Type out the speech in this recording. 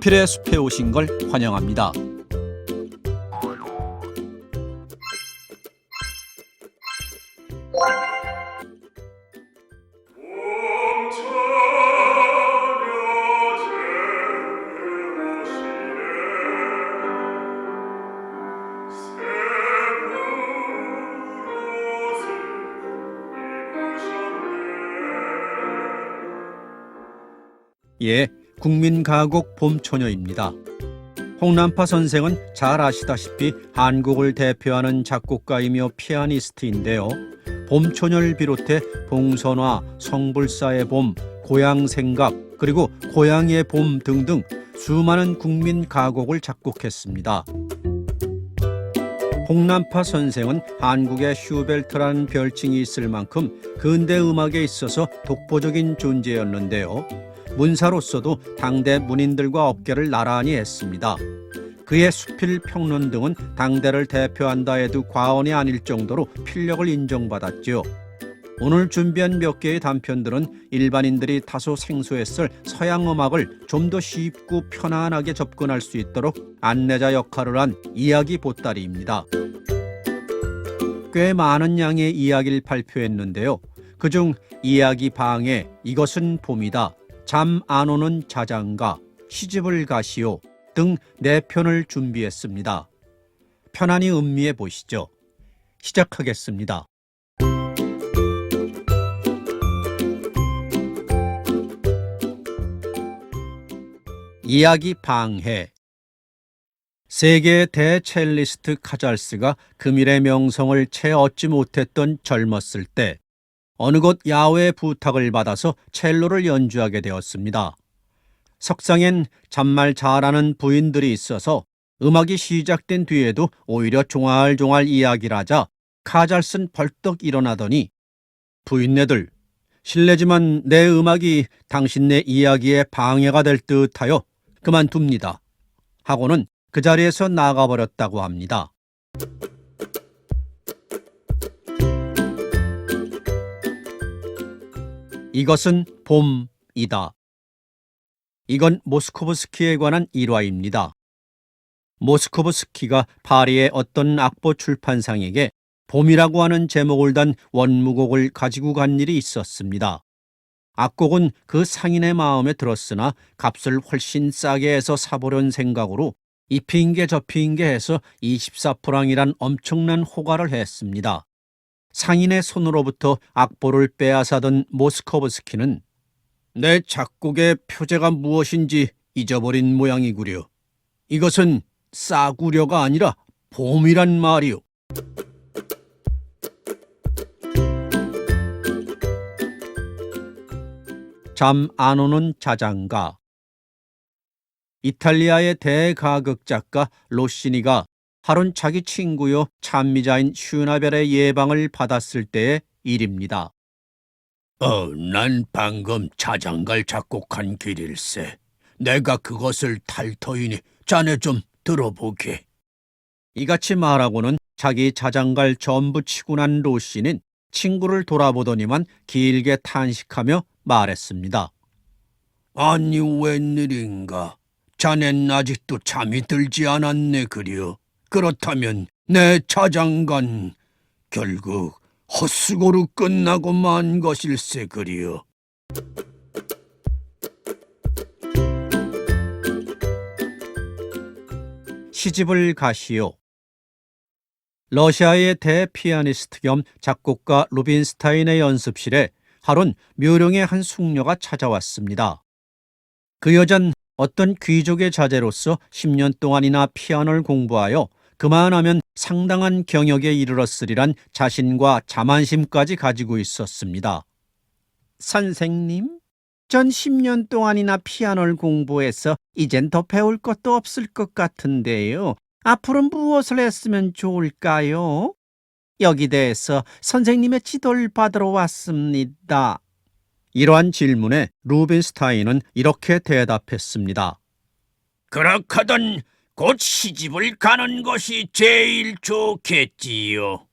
수필의 숲에 오신 걸 환영합니다. 예, 국민가곡 봄소녀입니다. 홍남파 선생은 잘 아시다시피 한국을 대표하는 작곡가이며 피아니스트인데요. 봄소녀를 비롯해 봉선화, 성불사의 봄, 고향 생각, 그리고 고향의 봄 등등 수많은 국민 가곡을 작곡했습니다. 홍남파 선생은 한국의 슈벨트라는 별칭이 있을 만큼 근대 음악에 있어서 독보적인 존재였는데요. 문사로서도 당대 문인들과 업계를 나란히 했습니다. 그의 수필 평론 등은 당대를 대표한다 해도 과언이 아닐 정도로 필력을 인정받았죠. 오늘 준비한 몇 개의 단편들은 일반인들이 다소 생소했을 서양 음악을 좀 더 쉽고 편안하게 접근할 수 있도록 안내자 역할을 한 이야기 보따리입니다. 꽤 많은 양의 이야기를 발표했는데요. 그중 이야기 방해, 이것은 봄이다, 잠 안 오는 자장가, 시집을 가시오 등 네 편을 준비했습니다. 편안히 음미해 보시죠. 시작하겠습니다. 이야기 방해 세계의 대첼리스트 카잘스가 금일의 명성을 채 얻지 못했던 젊었을 때 어느 곳 야외 부탁을 받아서 첼로를 연주하게 되었습니다. 석상엔 잔말 잘하는 부인들이 있어서 음악이 시작된 뒤에도 오히려 종알종알 이야기를 하자 카잘스는 벌떡 일어나더니 부인네들 실례지만 내 음악이 당신네 이야기에 방해가 될 듯하여 그만둡니다. 하고는 그 자리에서 나가버렸다고 합니다. 이것은 봄이다. 이건 모스코브스키에 관한 일화입니다. 모스코브스키가 파리의 어떤 악보 출판상에게 봄이라고 하는 제목을 단 원무곡을 가지고 간 일이 있었습니다. 악곡은 그 상인의 마음에 들었으나 값을 훨씬 싸게 해서 사보려는 생각으로 이 핑계 저 핑계 해서 24프랑이란 엄청난 호가를 했습니다. 상인의 손으로부터 악보를 빼앗아던 모스코브스키는 내 작곡의 표제가 무엇인지 잊어버린 모양이구려. 이것은 싸구려가 아니라 봄이란 말이오. 잠 안 오는 자장가 이탈리아의 대가극 작가 로시니가 하룬 자기 친구요 찬미자인 슈나벨의 예방을 받았을 때의 일입니다. 어, 난 방금 자장가를 작곡한 길일세. 내가 그것을 탈 터이니 자네 좀 들어보게. 이같이 말하고는 자기 자장가를 전부 치고 난 로시는 친구를 돌아보더니만 길게 탄식하며 말했습니다. 아니 웬일인가? 자넨 아직도 잠이 들지 않았네 그려. 그렇다면 내 자장간 결국 헛수고로 끝나고 만 것일세 그려. 시집을 가시오. 러시아의 대피아니스트 겸 작곡가 루빈스타인의 연습실에 하룬 묘령의 한 숙녀가 찾아왔습니다. 그 여잔 어떤 귀족의 자제로서 10년 동안이나 피아노를 공부하여 그만하면 상당한 경역에 이르렀으리란 자신과 자만심까지 가지고 있었습니다. 선생님, 전 10년 동안이나 피아노를 공부해서 이젠 더 배울 것도 없을 것 같은데요. 앞으로 무엇을 했으면 좋을까요? 여기 대해서 선생님의 지도를 받으러 왔습니다. 이러한 질문에 루빈스타인은 이렇게 대답했습니다. 그렇거든 곧 시집을 가는 것이 제일 좋겠지요.